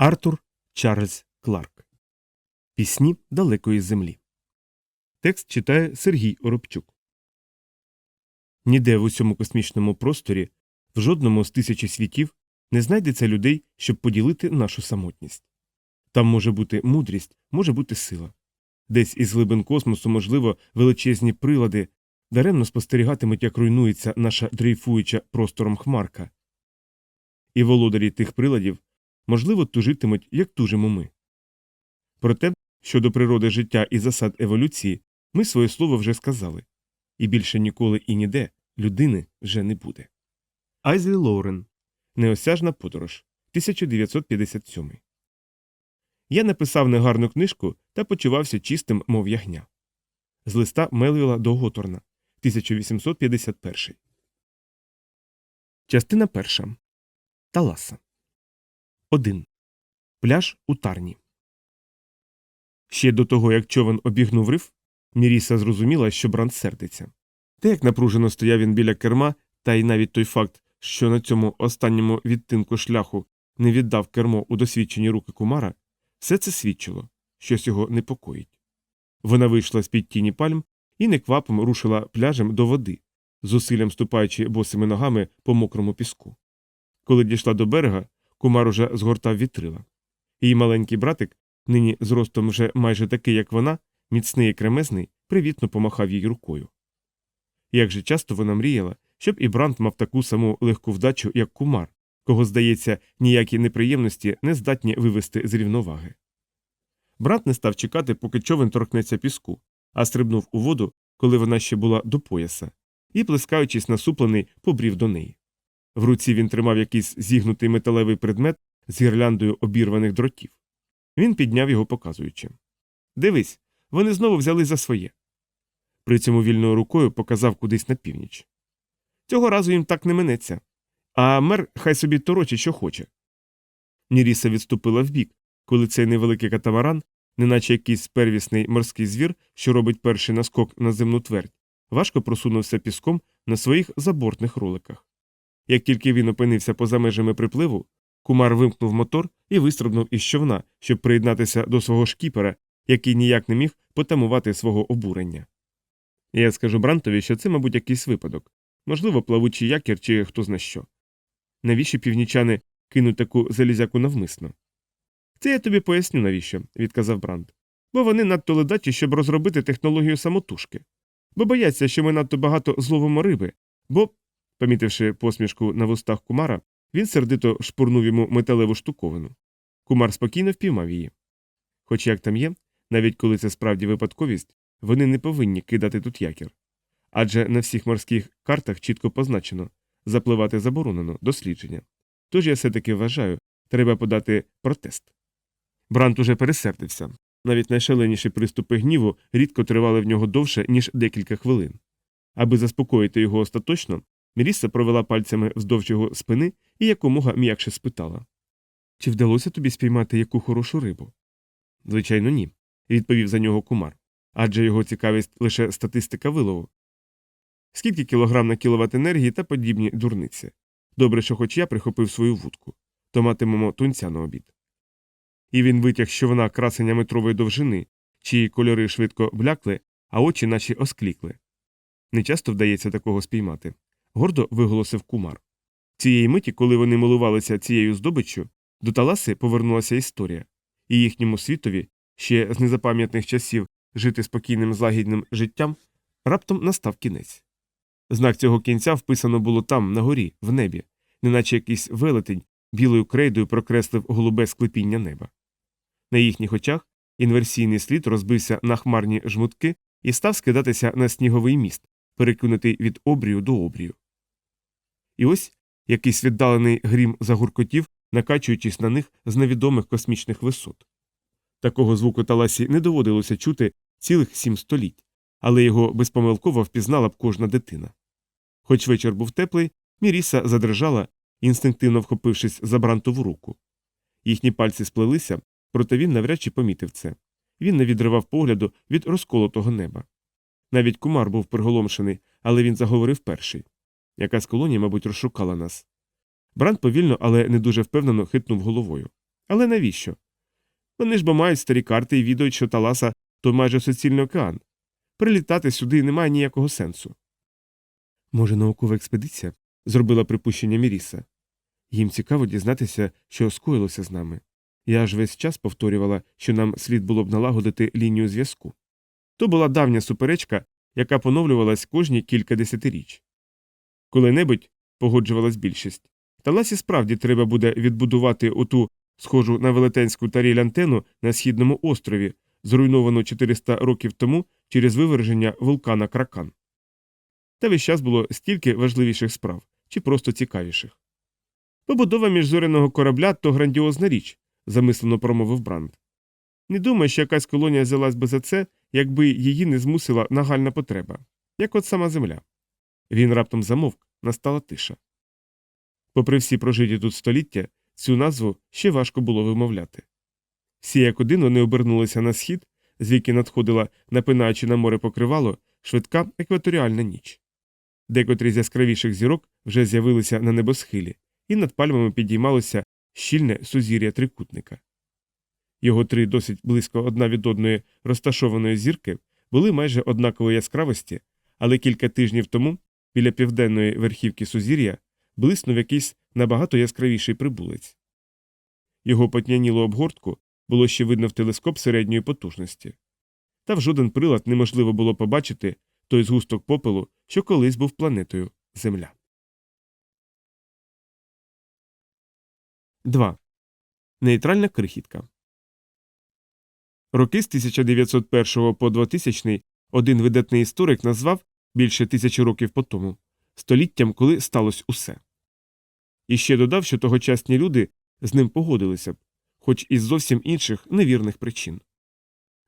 Артур Чарльз Кларк. Пісні далекої землі. Текст читає Сергій Оробчук. Ніде в усьому космічному просторі, в жодному з тисячі світів, не знайдеться людей, щоб поділити нашу самотність. Там може бути мудрість, може бути сила. Десь із глибин космосу, можливо, величезні прилади даремно спостерігатимуть, як руйнується наша дрейфуюча простором хмарка. І володарі тих приладів, можливо, тужитимуть, як тужимо ми. Проте, щодо природи життя і засад еволюції, ми своє слово вже сказали, і більше ніколи і ніде людини вже не буде. Айзлі Лоурен. Неосяжна подорож. 1957. Я написав негарну книжку та почувався чистим, мов ягня. З листа Мелвіла до Готорна. 1851. Частина перша. Таласа. 1. Пляж у Тарні. Ще до того, як човен обігнув риф, Міріса зрозуміла, що Бранд сердиться. Те, як напружено стояв він біля керма, та й навіть той факт, що на цьому останньому відтинку шляху не віддав кермо у досвідчені руки кумара, все це свідчило, щось його непокоїть. Вона вийшла з під тіні пальм і неквапом рушила пляжем до води, зусиллям ступаючи босими ногами по мокрому піску. Коли дійшла до берега, кумар уже згортав вітрила. Її маленький братик, нині зростом вже майже такий, як вона, міцний і кремезний, привітно помахав їй рукою. Як же часто вона мріяла, щоб і Брант мав таку саму легку вдачу, як кумар, кого, здається, ніякі неприємності не здатні вивести з рівноваги. Брант не став чекати, поки човен торкнеться піску, а стрибнув у воду, коли вона ще була до пояса, і, плескаючись насуплений, побрів до неї. В руці він тримав якийсь зігнутий металевий предмет з гірляндою обірваних дротів. Він підняв його, показуючи. Дивись, вони знову взяли за своє. При цьому вільною рукою показав кудись на північ. Цього разу їм так не минеться. А мер хай собі торочить, що хоче. Ніріса відступила вбік, коли цей невеликий катамаран, неначе якийсь первісний морський звір, що робить перший наскок на земну твердь, важко просунувся піском на своїх забортних роликах. Як тільки він опинився поза межами припливу, кумар вимкнув мотор і вистрибнув із човна, щоб приєднатися до свого шкіпера, який ніяк не міг потамувати свого обурення. Я скажу Брантові, що це, мабуть, якийсь випадок можливо, плавучий якір чи хто зна що. Навіщо північани кинуть таку залізяку навмисно? Це я тобі поясню, навіщо, відказав Брант. Бо вони надто ледаті, щоб розробити технологію самотужки. Бо бояться, що ми надто багато зловимо риби, бо, помітивши посмішку на вустах кумара, він сердито шпурнув йому металеву штуковину. Кумар спокійно впіймав її. Хоч як там є, навіть коли це справді випадковість, вони не повинні кидати тут якір. Адже на всіх морських картах чітко позначено запливати заборонено дослідження. Тож я все таки вважаю, треба подати протест. Брант уже пересердився. Навіть найшаленіші приступи гніву рідко тривали в нього довше, ніж декілька хвилин. Аби заспокоїти його остаточно, Міріса провела пальцями вздовж його спини і якомога м'якше спитала Чи вдалося тобі спіймати яку хорошу рибу? Звичайно, ні, відповів за нього кумар. Адже його цікавість лише статистика вилову. Скільки кілограм на кіловат енергії та подібні дурниці. Добре, що хоч я прихопив свою вудку, то матимемо тунця на обід. І він витяг, що вона красення метрової довжини, чиї кольори швидко блякли, а очі наче осклікли. Не часто вдається такого спіймати, гордо виголосив кумар. Цієї миті, коли вони милувалися цією здобиччю, до Таласи повернулася історія, і їхньому світові, ще з незапам'ятних часів жити спокійним злагідним життям, раптом настав кінець. Знак цього кінця вписано було там, на горі, в небі, неначе якийсь велетень білою крейдою прокреслив голубе склепіння неба. На їхніх очах інверсійний слід розбився на хмарні жмутки і став скидатися на сніговий міст, перекинутий від обрію до обрію. І ось якийсь віддалений грім загуркотів, накачуючись на них з невідомих космічних висот. Такого звуку Таласі не доводилося чути цілих сім століть, але його безпомилково впізнала б кожна дитина. Хоч вечір був теплий, Міріса задрижала, інстинктивно вхопившись за брантову руку. Їхні пальці сплелися, проте він навряд чи помітив це. Він не відривав погляду від розколотого неба. Навіть кумар був приголомшений, але він заговорив перший. Яка з колонії, мабуть, розшукала нас. Брант повільно, але не дуже впевнено хитнув головою. Але навіщо? Вони ж бо мають старі карти і відають, що Таласа то майже суцільний океан. Прилітати сюди немає ніякого сенсу. Може, наукова експедиція зробила припущення Міріса. Їм цікаво дізнатися, що скоїлося з нами. Я ж весь час повторювала, що нам слід було б налагодити лінію зв'язку. То була давня суперечка, яка поновлювалась кожні кілька десятиріч. Коли-небудь погоджувалась більшість. Таласі справді треба буде відбудувати оту схожу на велетенську таріль антенну на східному острові, зруйновану 400 років тому через виверження вулкана Кракан. Та весь час було стільки важливіших справ чи просто цікавіших. Побудова міжзоряного корабля то грандіозна річ, замислено промовив Бранд. Не думаю, що якась колонія взялась би за це, якби її не змусила нагальна потреба, як от сама земля. Він раптом замовк, настала тиша. Попри всі прожиті тут століття, цю назву ще важко було вимовляти. Всі як один вони обернулися на схід, звідки надходила, напинаючи на море покривало, швидка екваторіальна ніч. Декотрі з яскравіших зірок вже з'явилися на небосхилі, і над пальмами підіймалося щільне сузір'я трикутника. Його три досить близько одна від одної розташованої зірки були майже однакової яскравості, але кілька тижнів тому, біля південної верхівки сузір'я, блиснув якийсь набагато яскравіший прибулець. Його потнянілу обгортку було ще видно в телескоп середньої потужності. Та в жоден прилад неможливо було побачити той згусток попелу, що колись був планетою Земля. 2. Нейтральна крихітка. Роки з 1901 по 2000 один видатний історик назвав більше тисячі років по тому століттям, коли сталося усе. І ще додав, що тогочасні люди з ним погодилися б, хоч із зовсім інших невірних причин.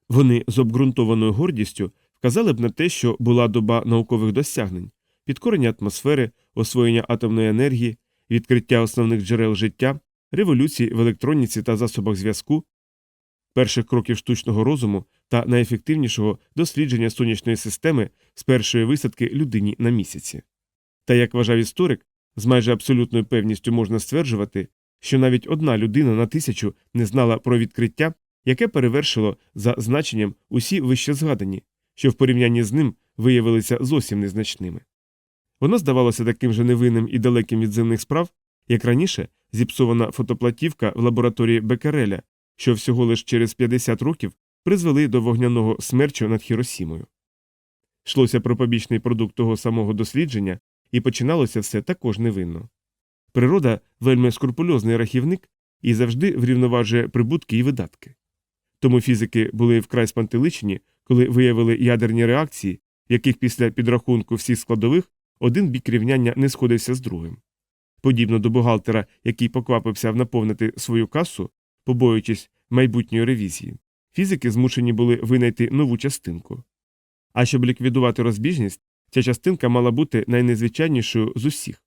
Вони з обґрунтованою гордістю вказали б на те, що була доба наукових досягнень, підкорення атмосфери, освоєння атомної енергії, відкриття основних джерел життя, революцій в електроніці та засобах зв'язку, перших кроків штучного розуму та найефективнішого дослідження сонячної системи з першої висадки людині на місяці. Та як вважав історик, з майже абсолютною певністю можна стверджувати, що навіть одна людина на тисячу не знала про відкриття, яке перевершило за значенням усі вище згадані, що в порівнянні з ним виявилися зовсім незначними. Воно здавалося таким же невинним і далеким від земних справ, як раніше зіпсована фотоплатівка в лабораторії Бекереля, що всього лише через 50 років призвели до вогняного смерчу над Хіросімою. Йшлося про побічний продукт того самого дослідження, і починалося все також невинно. Природа вельми скрупульозний рахівник і завжди врівноважує прибутки і видатки. Тому фізики були вкрай спантеличені, коли виявили ядерні реакції, в яких після підрахунку всіх складових один бік рівняння не сходився з другим. Подібно до бухгалтера, який поквапився наповнити свою касу, побоюючись майбутньої ревізії, фізики змушені були винайти нову частинку. А щоб ліквідувати розбіжність, ця частинка мала бути найнезвичайнішою з усіх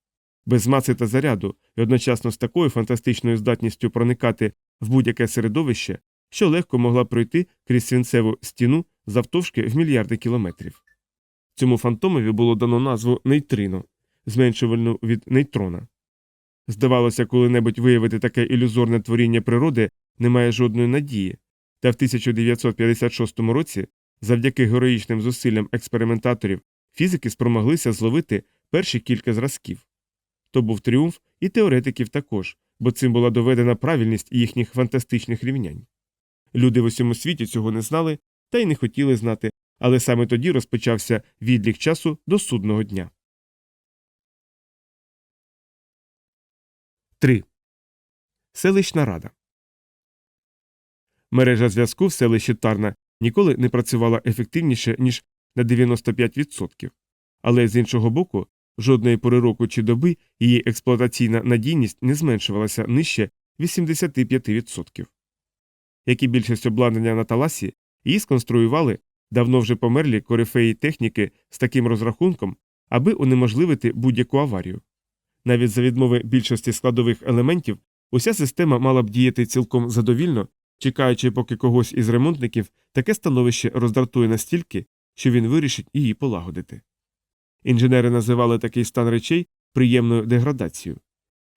без маси та заряду і одночасно з такою фантастичною здатністю проникати в будь-яке середовище, що легко могла пройти крізь свинцеву стіну завтовшки в мільярди кілометрів. Цьому фантомові було дано назву нейтрино, зменшувальну від нейтрона. Здавалося, коли-небудь виявити таке ілюзорне творіння природи немає жодної надії, та в 1956 році, завдяки героїчним зусиллям експериментаторів, фізики спромоглися зловити перші кілька зразків. То був тріумф і теоретиків також, бо цим була доведена правильність їхніх фантастичних рівнянь. Люди в усьому світі цього не знали та й не хотіли знати, але саме тоді розпочався відлік часу до судного дня. 3. Селищна рада. Мережа зв'язку в селищі Тарна ніколи не працювала ефективніше, ніж на 95%. Але з іншого боку, жодної пори року чи доби її експлуатаційна надійність не зменшувалася нижче 85%. Як і більшість обладнання на таласі, її сконструювали давно вже померлі корифеї техніки з таким розрахунком, аби унеможливити будь-яку аварію. Навіть за відмови більшості складових елементів уся система мала б діяти цілком задовільно, чекаючи, поки когось із ремонтників таке становище роздратує настільки, що він вирішить її полагодити. Інженери називали такий стан речей приємною деградацією.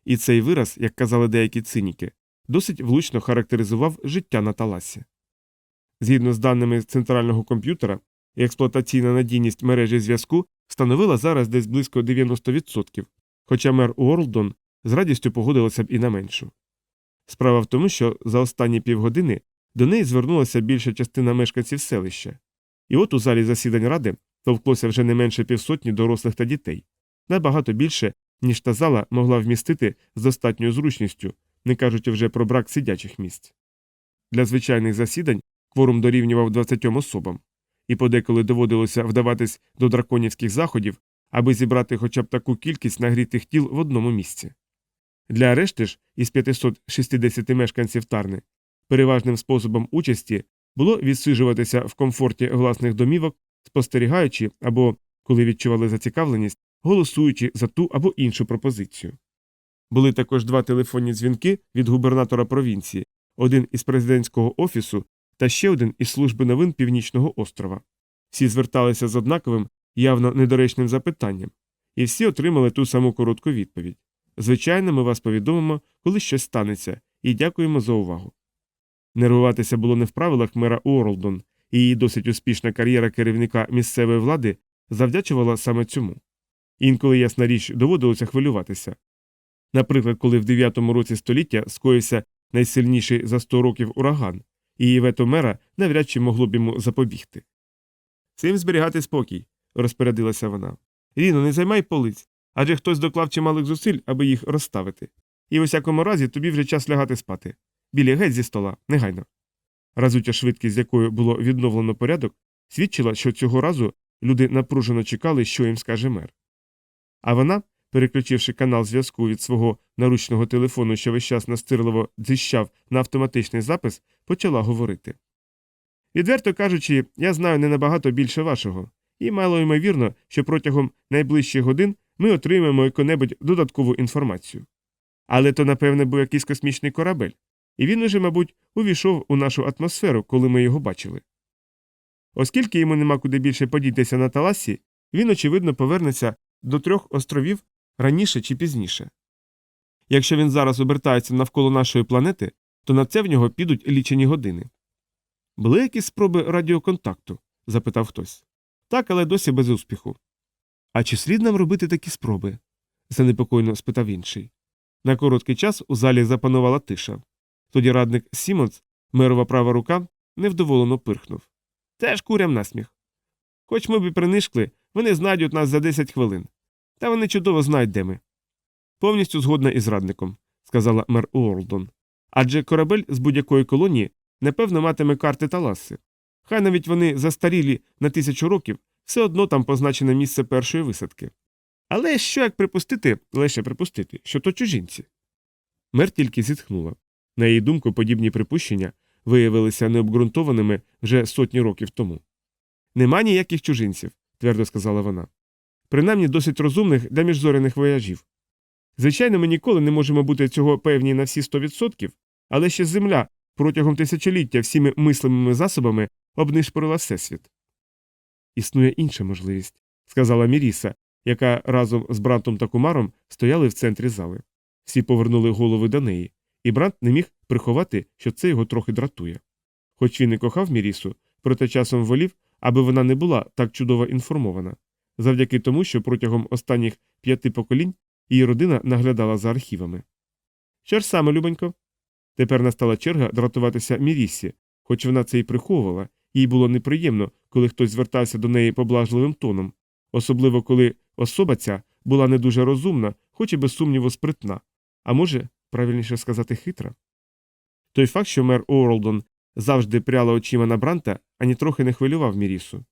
І цей вираз, як казали деякі циніки, досить влучно характеризував життя на Таласі. Згідно з даними центрального комп'ютера, експлуатаційна надійність мережі зв'язку становила зараз десь близько 90%, хоча мер Уорлдон з радістю погодилася б і на меншу. Справа в тому, що за останні півгодини до неї звернулася більша частина мешканців селища, і от у залі засідань ради товклося вже не менше півсотні дорослих та дітей, набагато більше, ніж та зала могла вмістити з достатньою зручністю, не кажучи вже про брак сидячих місць. Для звичайних засідань кворум дорівнював 20 особам, і подеколи доводилося вдаватись до драконівських заходів, аби зібрати хоча б таку кількість нагрітих тіл в одному місці. Для решти ж із 560 мешканців Тарни переважним способом участі було відсиджуватися в комфорті власних домівок, спостерігаючи або, коли відчували зацікавленість, голосуючи за ту або іншу пропозицію. Були також два телефонні дзвінки від губернатора провінції, один із президентського офісу та ще один із служби новин Північного острова. Всі зверталися з однаковим, явно недоречним запитанням, і всі отримали ту саму коротку відповідь. Звичайно, ми вас повідомимо, коли щось станеться, і дякуємо за увагу. Нервуватися було не в правилах мера Уорлдон, і її досить успішна кар'єра керівника місцевої влади завдячувала саме цьому. Інколи, ясна річ, доводилося хвилюватися. Наприклад, коли в 9-му році століття скоївся найсильніший за 100 років ураган, і вето мера навряд чи могло б йому запобігти. Цим зберігати спокій, розпорядилася вона. Ріно, не займай полиць, адже хтось доклав чималих зусиль, аби їх розставити. І в усякому разі тобі вже час лягати спати. Білі геть зі стола, негайно. Разуча швидкість, з якою було відновлено порядок, свідчила, що цього разу люди напружено чекали, що їм скаже мер. А вона, переключивши канал зв'язку від свого наручного телефону, що весь час настирливо дзищав на автоматичний запис, почала говорити. Відверто кажучи, я знаю не набагато більше вашого, і мало ймовірно, що протягом найближчих годин ми отримаємо яку-небудь додаткову інформацію. Але то, напевне, був якийсь космічний корабель, і він уже, мабуть, увійшов у нашу атмосферу, коли ми його бачили. Оскільки йому нема куди більше подітися на таласі, він, очевидно, повернеться до трьох островів раніше чи пізніше. Якщо він зараз обертається навколо нашої планети, то на це в нього підуть лічені години. Були якісь спроби радіоконтакту? запитав хтось. Так, але досі без успіху. А чи слід нам робити такі спроби? занепокоєно спитав інший. На короткий час у залі запанувала тиша. Тоді радник Сімонс, мерова права рука, невдоволено пирхнув. Теж курям насміх. Хоч ми б і принишкли, вони знайдуть нас за 10 хвилин. Та вони чудово знають, де ми. Повністю згодна із радником, сказала мер Уорлдон. Адже корабель з будь-якої колонії непевно матиме карти та ласи. Хай навіть вони застарілі на тисячу років, все одно там позначене місце першої висадки. Але що як припустити, лише припустити, що то чужинці? Мер тільки зітхнула. На її думку, подібні припущення виявилися необґрунтованими вже сотні років тому. Нема ніяких чужинців, твердо сказала вона. Принаймні досить розумних для міжзоряних вояжів. Звичайно, ми ніколи не можемо бути цього певні на всі 100%, але ще Земля протягом тисячоліття всіми мислимими засобами обнишпорила Всесвіт. Існує інша можливість, сказала Міріса, яка разом з Брантом та Кумаром стояли в центрі зали. Всі повернули голови до неї, і Брант не міг приховати, що це його трохи дратує. Хоч він і кохав Мірісу, проте часом волів, аби вона не була так чудово інформована, завдяки тому, що протягом останніх п'яти поколінь її родина наглядала за архівами. Що ж саме, Любонько? Тепер настала черга дратуватися Мірісі, хоч вона це й приховувала, їй було неприємно, коли хтось звертався до неї поблажливим тоном, особливо коли особа ця була не дуже розумна, хоч і без сумніву спритна, а може, правильніше сказати, хитра. Той факт, що мер Орлдон завжди пряла очима на Бранта, ані трохи не хвилював Мірісу.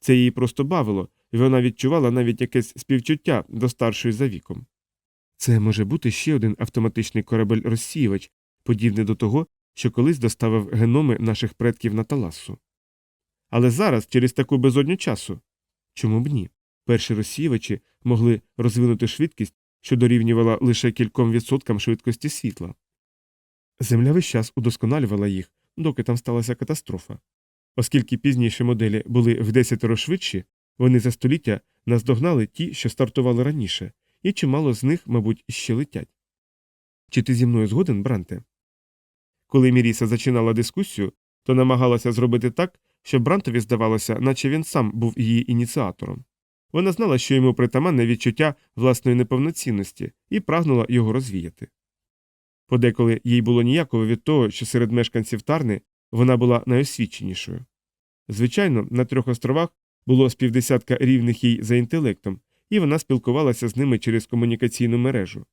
Це її просто бавило, і вона відчувала навіть якесь співчуття до старшої за віком. Це може бути ще один автоматичний корабель розсіювач, подібний до того, що колись доставив геноми наших предків на Таласу. Але зараз, через таку безодню часу, чому б ні? Перші розсіювачі могли розвинути швидкість, що дорівнювала лише кільком відсоткам швидкості світла. Земля весь час удосконалювала їх, доки там сталася катастрофа. Оскільки пізніші моделі були в десятеро швидші, вони за століття наздогнали ті, що стартували раніше, і чимало з них, мабуть, ще летять. Чи ти зі мною згоден, Бранте? Коли Міріса зачинала дискусію, то намагалася зробити так, щоб Брантові здавалося, наче він сам був її ініціатором. Вона знала, що йому притаманне відчуття власної неповноцінності, і прагнула його розвіяти. Подеколи їй було ніяково від того, що серед мешканців Тарни вона була найосвіченішою. Звичайно, на трьох островах було з півдесятка рівних їй за інтелектом, і вона спілкувалася з ними через комунікаційну мережу.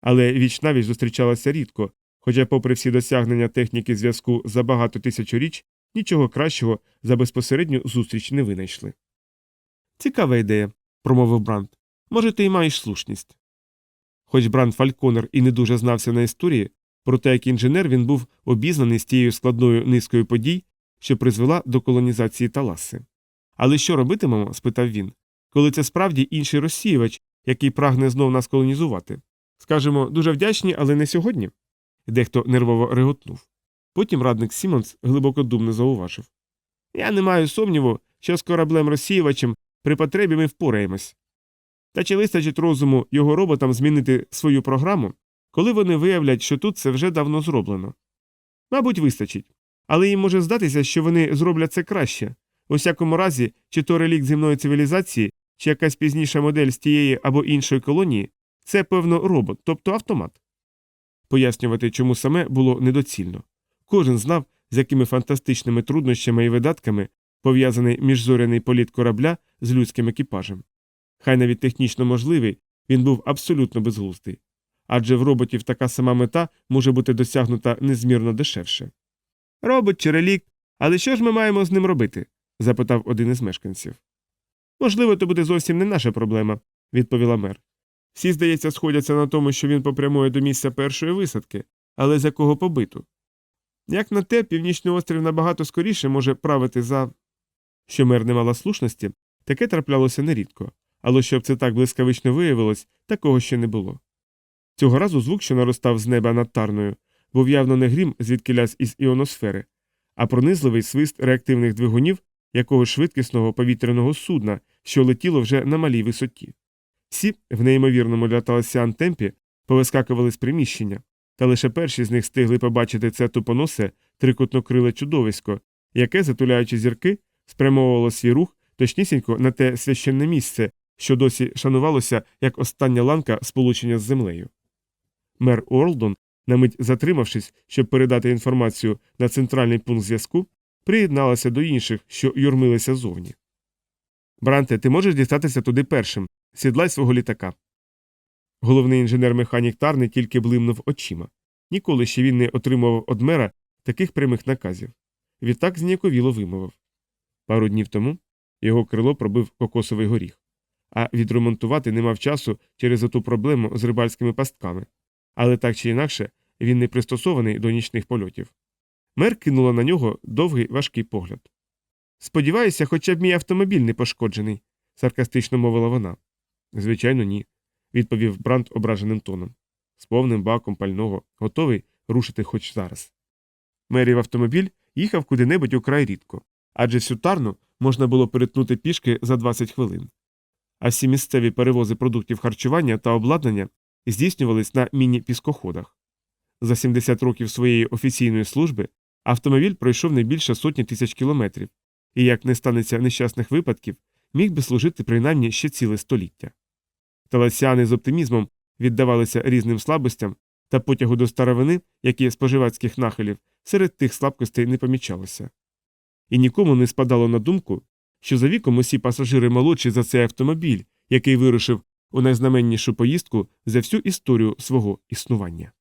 Але вічнавіч зустрічалася рідко, хоча, попри всі досягнення техніки зв'язку за багато тисячоріч, нічого кращого за безпосередню зустріч не винайшли. Цікава ідея, промовив Бранд. Може, ти й маєш слушність. Хоч Бранд Фальконер і не дуже знався на історії, проте як інженер він був обізнаний з тією складною низкою подій, що призвела до колонізації Таласи. Але що робитимемо? спитав він, коли це справді інший розсіювач, який прагне знов нас колонізувати. Скажемо, дуже вдячні, але не сьогодні. Дехто нервово реготнув. Потім радник Сімонс глибокодумно зауважив Я не маю сумніву, що з кораблем розсіювачем при потребі ми впораємось. Та чи вистачить розуму його роботам змінити свою програму, коли вони виявлять, що тут це вже давно зроблено? Мабуть, вистачить. Але їм може здатися, що вони зроблять це краще. У всякому разі, чи то релікт земної цивілізації, чи якась пізніша модель з тієї або іншої колонії, це, певно, робот, тобто автомат. Пояснювати, чому саме було недоцільно. Кожен знав, з якими фантастичними труднощами і видатками пов'язаний міжзоряний політ корабля з людським екіпажем. Хай навіть технічно можливий, він був абсолютно безглуздий. Адже в роботів така сама мета може бути досягнута незмірно дешевше. Робот чи релікт, але що ж ми маємо з ним робити? запитав один із мешканців. Можливо, то буде зовсім не наша проблема, відповіла мер. Всі, здається, сходяться на тому, що він попрямує до місця першої висадки, але з якого побиту. Як на те, північний острів набагато скоріше може правити за. Що мер не мала слушності, таке траплялося нерідко, але щоб це так блискавично виявилось, такого ще не було. Цього разу звук, що наростав з неба над тарною, був явно не грім звідкилясь із іоносфери, а пронизливий свист реактивних двигунів якогось швидкісного повітряного судна, що летіло вже на малій висоті. Всі в неймовірному для Таласіан темпі повискакували з приміщення, та лише перші з них встигли побачити це тупоносе трикутнокриле чудовисько, яке, затуляючи зірки, спрямовувало свій рух точнісінько на те священне місце, що досі шанувалося як остання ланка сполучення з землею. Мер Уорлдон, на мить затримавшись, щоб передати інформацію на центральний пункт зв'язку, приєдналася до інших, що юрмилися зовні. Бранте, ти можеш дістатися туди першим, сідлай свого літака. Головний інженер-механік Тарни тільки блимнув очима. Ніколи ще він не отримував од мера таких прямих наказів. Відтак зніяковіло вимовив. Пару днів тому його крило пробив кокосовий горіх, а відремонтувати не мав часу через оту проблему з рибальськими пастками. Але так чи інакше він не пристосований до нічних польотів. Мер кинула на нього довгий важкий погляд. Сподіваюся, хоча б мій автомобіль не пошкоджений, саркастично мовила вона. Звичайно, ні, відповів Бранд ображеним тоном. З повним баком пального, готовий рушити хоч зараз. Мерів автомобіль їхав куди-небудь украй рідко, адже всю тарну можна було перетнути пішки за 20 хвилин. А всі місцеві перевози продуктів харчування та обладнання здійснювались на міні-піскоходах. За 70 років своєї офіційної служби автомобіль пройшов не більше сотні тисяч кілометрів, і як не станеться нещасних випадків, міг би служити принаймні ще ціле століття. Таласіани з оптимізмом віддавалися різним слабостям та потягу до старовини, як і споживацьких нахилів, серед тих слабкостей не помічалося. І нікому не спадало на думку, що за віком усі пасажири молодші за цей автомобіль, який вирушив у найзнаменнішу поїздку за всю історію свого існування.